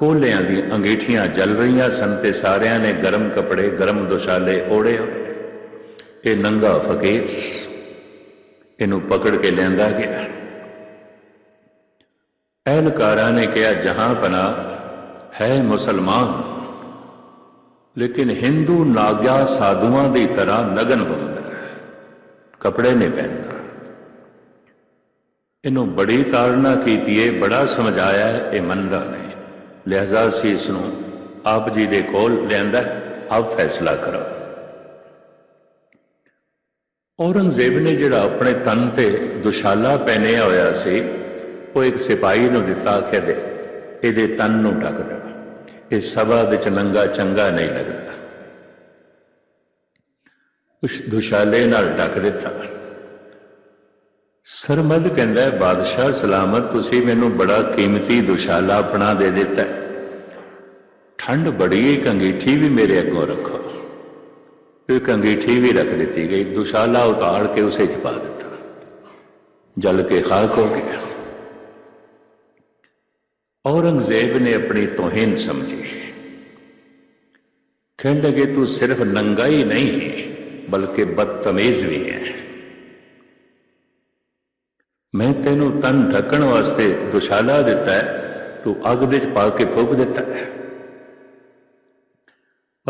ਕੋਲਿਆਂ ਦੀ ਅੰਗੀਠੀਆਂ ਜਲ ਰਹੀਆਂ ਸਨ ਤੇ ਸਾਰਿਆਂ ਨੇ ਗਰਮ ਕੱਪੜੇ ਗਰਮ ਦੁਸ਼ਾਲੇ ਓੜੇ ਇਹ ਨੰਗਾ ਫਕੀਰ ਇਹਨੂੰ ਪਕੜ ਕੇ ਲਿਆਂਦਾ ਗਿਆ। ਅਹਿਲਕਾਰਾਂ ਨੇ ਕਿਹਾ ਜਹਾਂ ਪਨਾ ਹੈ ਮੁਸਲਮਾਨ ਲੇਕਿਨ ਹਿੰਦੂ ਨਾਗਿਆ ਸਾਧੂਆਂ ਦੀ ਤਰ੍ਹਾਂ ਨਗਨ ਬੰਦਾ ਕਪੜੇ ਨਹੀਂ ਪਹਿਨਦਾ। ਇਹਨੂੰ ਬੜੀ ਤਾੜਨਾ ਕੀਤੀ ਏ ਬੜਾ ਸਮਝਾਇਆ ਹੈ, ਇਹ ਮੰਨਦਾ ਨਹੀਂ। ਲਿਹਾਜ਼ਾ ਸੀ ਇਸ ਨੂੰ ਆਪ ਜੀ ਦੇ ਕੋਲ ਲਿਆਂਦਾ ਆਪ ਫੈਸਲਾ ਕਰੋ। ਔਰੰਗਜ਼ੇਬ ਨੇ ਜਿਹੜਾ ਆਪਣੇ ਤਨ ਤੇ ਦੁਸ਼ਾਲਾ ਪਹਿਨਿਆ ਹੋਇਆ ਸੀ, ਉਹ ਇੱਕ ਸਿਪਾਹੀ ਨੂੰ ਦਿੱਤਾ ਆਖਿਆ ਦੇ ਇਹਦੇ ਤਨ ਨੂੰ ਢੱਕ ਦੇ। ਇਹ ਸਭਾ ਵਿੱਚ ਨੰਗਾ ਚੰਗਾ ਨਹੀਂ ਲੱਗਦਾ। ਉਸ ਦੁਸ਼ਾਲੇ ਨਾਲ ਢੱਕ ਦਿੱਤਾ। ਸਰਮਦ ਕਹਿੰਦਾ, ਬਾਦਸ਼ਾਹ ਸਲਾਮਤ, ਤੁਸੀਂ ਮੈਨੂੰ ਬੜਾ ਕੀਮਤੀ ਦੁਸ਼ਾਲਾ ਆਪਣਾ ਦੇ ਦਿੱਤਾ ਠੰਡ ਬੜੀ ਹੈ, ਇੱਕ ਵੀ ਮੇਰੇ ਅੱਗੋਂ ਰੱਖੋ। ਇੱਕ ਅੰਗੀਠੀ ਵੀ ਰੱਖ ਦਿੱਤੀ ਗਈ ਦੁਸ਼ਾਲਾ ਉਤਾਰ ਕੇ ਉਸੇ ਚ ਪਾ ਦਿੱਤਾ। ਜਲ ਕੇ ਖਾਕ ਹੋ ਗਿਆ। ਔਰੰਗਜ਼ੇਬ ਨੇ ਆਪਣੀ ਤੋਹੀਨ ਸਮਝੀ। ਕਹਿਣ ਲਗੇ ਤੂੰ ਸਿਰਫ ਨੰਗਾ ਹੀ ਨਹੀਂ ਬਲਕਿ ਬਦਤਮੀਜ਼ ਵੀ ਹੈ। ਮੈਂ ਤੈਨੂੰ ਤਨ ਢੱਕਣ ਵਾਸਤੇ ਦੁਸ਼ਾਲਾ ਦਿੱਤਾ ਤੂੰ ਅੱਗ ਦੇ ਚ ਪਾ ਕੇ ਫੂਕ ਦਿੱਤਾ ਹੈ।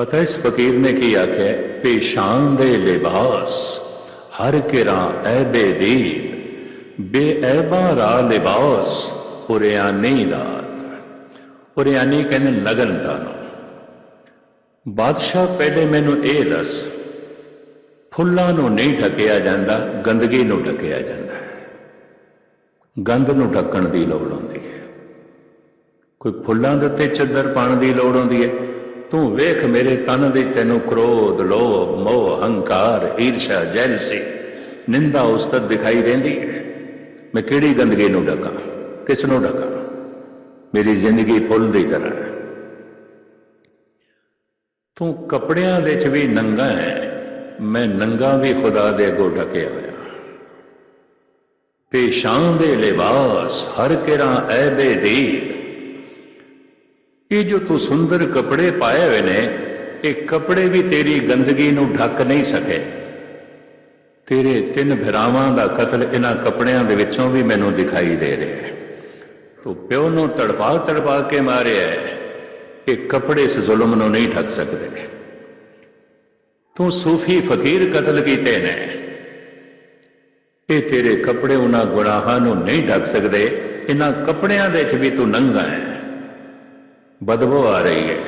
ਪਤਾ ਇਸ ਫਕੀਰ ਨੇ ਕੀ ਆਖਿਆ? ਪੇਸ਼ਾਨ ਦੇ ਲਿਬਾਸ, ਹਰ ਕਿਰਾਂ ਐਬੇ ਦੀਦ, ਬੇਐਬਾ ਰਾ ਲਿਬਾਸ ਉਰਿਆਨੀ ਦਾਤ। ਉਰਿਆਨੀ ਕਹਿੰਦੇ ਨਗਨਤਾ ਨੂੰ ਬਾਦਸ਼ਾਹ ਪਹਿਲੇ ਮੈਨੂੰ ਇਹ ਦੱਸ, ਫੁੱਲਾਂ ਨੂੰ ਨਹੀਂ ਢਕਿਆ ਜਾਂਦਾ, ਗੰਦਗੀ ਨੂੰ ਢਕਿਆ ਜਾਂਦਾ ਗੰਦ ਨੂੰ ਢੱਕਣ ਦੀ ਲੋੜ ਹੁੰਦੀ ਹੈ। ਕੋਈ ਫੁੱਲਾਂ ਦੇ ਉੱਤੇ ਚੱਦਰ ਪਾਉਣ ਦੀ ਲੋੜ ਹੁੰਦੀ ਹੈ ਤੂੰ ਵੇਖ ਮੇਰੇ ਤਨ ਦੇ ਤੈਨੂੰ ਕ੍ਰੋਧ, ਲੋਭ, ਮੋਹ, ਹੰਕਾਰ, ਈਰਸ਼ਾ, ਜੈਲਸੀ, ਨਿੰਦਾ ਉਸਤਤ ਦਿਖਾਈ ਦਿੰਦੀ ਹੈ। ਮੈਂ ਕਿਹੜੀ ਗੰਦਗੀ ਨੂੰ ਢਕਾਂ? ਕਿਸ ਨੂੰ ਢਕਾਂ? ਮੇਰੀ ਜ਼ਿੰਦਗੀ ਫੁੱਲ ਦੀ ਤਰ੍ਹਾਂ ਹੈ। ਤੂੰ ਕੱਪੜਿਆਂ ਦੇ ਚ ਵੀ ਨੰਗਾ ਹੈ। ਮੈਂ ਨੰਗਾ ਵੀ ਖੁਦਾ ਦੇ ਅੱਗੋਂ ਢਕਿਆ ਹੋਇਆ। ਪੇਸ਼ਾਨ ਦੇ ਲਿਬਾਸ ਹਰ ਕਿਰਾਂ ਐਬੇ ਦੀਦ ਇਹ ਜੋ ਤੂੰ ਸੁੰਦਰ ਕੱਪੜੇ ਪਾਏ ਹੋਏ ਨੇ, ਇਹ ਕੱਪੜੇ ਵੀ ਤੇਰੀ ਗੰਦਗੀ ਨੂੰ ਢੱਕ ਨਹੀਂ ਸਕੇ। ਤੇਰੇ ਤਿੰਨ ਭਰਾਵਾਂ ਦਾ ਕਤਲ ਇਹਨਾਂ ਕੱਪੜਿਆਂ ਦੇ ਵਿੱਚੋਂ ਵੀ ਮੈਨੂੰ ਦਿਖਾਈ ਦੇ ਰਿਹਾ ਹੈ। ਤੂੰ ਪਿਓ ਨੂੰ ਤੜਪਾ ਤੜਪਾ ਕੇ ਮਾਰਿਆ ਹੈ। ਇਹ ਕੱਪੜੇ ਇਸ ਜ਼ੁਲਮ ਨੂੰ ਨਹੀਂ ਢੱਕ ਸਕਦੇ। ਤੂੰ ਸੂਫੀ ਫਕੀਰ ਕਤਲ ਕੀਤੇ ਨੇ। ਇਹ ਤੇਰੇ ਕੱਪੜੇ ਉਹਨਾਂ ਗੁਨਾਹਾਂ ਨੂੰ ਨਹੀਂ ਢੱਕ ਸਕਦੇ। ਇਹਨਾਂ ਕੱਪੜਿਆਂ ਦੇ ਵਿੱਚ ਵੀ ਤੂੰ ਨੰਗਾ ਹੈ। ਬਦਬੂ ਆ ਰਹੀ ਹੈ।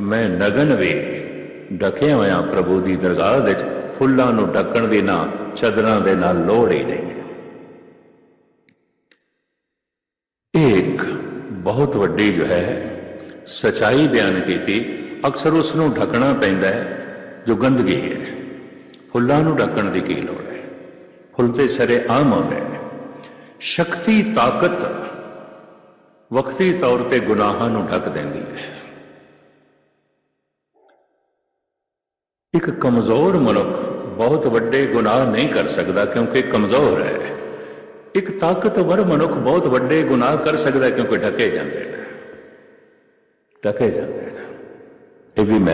ਮੈਂ ਨਗਨ ਵੀ ਢਕਿਆ ਹੋਇਆ ਪ੍ਰਭੂ ਦੀ ਦਰਗਾਹ ਵਿੱਚ ਫੁੱਲਾਂ ਨੂੰ ਢੱਕਣ ਦੀ ਨਾ, ਚਦਰਾਂ ਦੇ ਨਾਲ ਲੋੜ ਹੀ ਨਹੀਂ। ਇੱਕ ਬਹੁਤ ਵੱਡੀ ਜੋ ਹੈ, ਸਚਾਈ ਬਿਆਨ ਕੀਤੀ, ਅਕਸਰ ਉਸ ਨੂੰ ਢੱਕਣਾ ਪੈਂਦਾ ਹੈ, ਜੋ ਗੰਦਗੀ ਹੈ। ਫੁੱਲਾਂ ਨੂੰ ਢੱਕਣ ਦੀ ਕੀ ਲੋੜ ਹੈ? ਫੁੱਲ ਤੇ ਸਰੇ ਆਮ ਆਉਂਦੇ ਨੇ। ਸ਼ਕਤੀ, ਤਾਕਤ ਵਕਤੀ ਤੌਰ ਤੇ ਗੁਨਾਹਾਂ ਨੂੰ ਢੱਕ ਦਿੰਦੀ ਹੈ। ਇੱਕ ਕਮਜ਼ੋਰ ਮਨੁੱਖ ਬਹੁਤ ਵੱਡੇ ਗੁਨਾਹ ਨਹੀਂ ਕਰ ਸਕਦਾ ਕਿਉਂਕਿ ਕਮਜ਼ੋਰ ਹੈ। ਇੱਕ ਤਾਕਤਵਰ ਮਨੁੱਖ ਬਹੁਤ ਵੱਡੇ ਗੁਨਾਹ ਕਰ ਸਕਦਾ ਕਿਉਂਕਿ ਢਕੇ ਜਾਂਦੇ ਨੇ। ਢਕੇ ਜਾਂਦੇ ਨੇ। ਇਹ ਵੀ ਮੈਂ